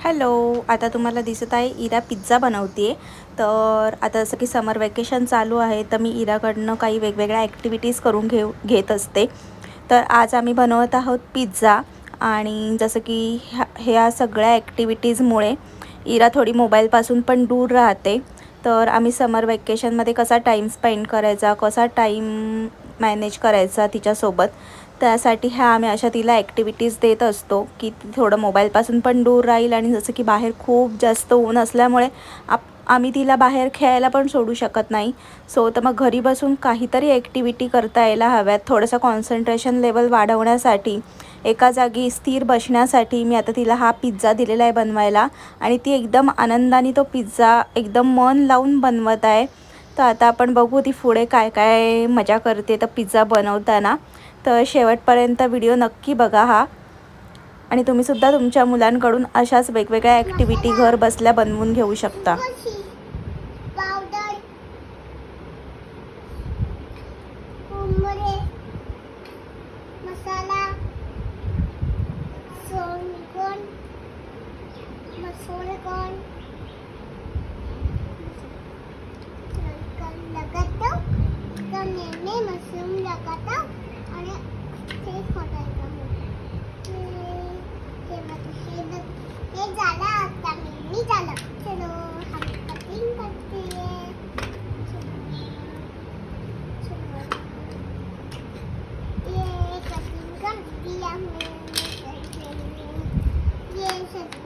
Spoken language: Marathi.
हॅलो आता तुम्हाला दिसत आहे इरा पिझ्झा बनवते तर आता जसं की समर वेकेशन चालू आहे तर मी इराकडनं काही वेगवेगळ्या ॲक्टिव्हिटीज करून घेऊ घेत असते. तर आज आम्ही बनवत आहोत पिझ्झा आणि जसं की ह्या ह्या सगळ्या ॲक्टिव्हिटीजमुळे इरा थोडी मोबाईलपासून पण दूर राहते. तर आम्ही समर वेकेशनमध्ये कसा टाईम स्पेंड करायचा कसा टाईम मॅनेज करायचा तिच्यासोबत त्यासाठी ह्या आम्ही अशा तिला ॲक्टिव्हिटीज देत असतो की ती थोडं मोबाईलपासून पण दूर राहील आणि जसं की बाहेर खूप जास्त ऊन असल्यामुळे आप आम्ही तिला बाहेर खेळायला पण सोडू शकत नाही. सो तर मग घरी बसून काहीतरी ॲक्टिव्हिटी करता यायला हव्यात. थोडंसं कॉन्सन्ट्रेशन लेवल वाढवण्यासाठी एका जागी स्थिर बसण्यासाठी मी आता तिला हा पिझ्झा दिलेला आहे बनवायला. आणि ती एकदम आनंदाने तो पिझ्झा एकदम मन लावून बनवत आहे. तर आता आपण बघू ती पुढे काय काय मजा करते. तर पिझ्झा बनवताना तर शेवटपर्यंत व्हिडिओ नक्की बघा हा. आणि तुम्हीसुद्धा तुमच्या मुलांकडून अशाच वेगवेगळ्या ॲक्टिव्हिटी घर बसल्या बनवून घेऊ शकता. मसाला はい。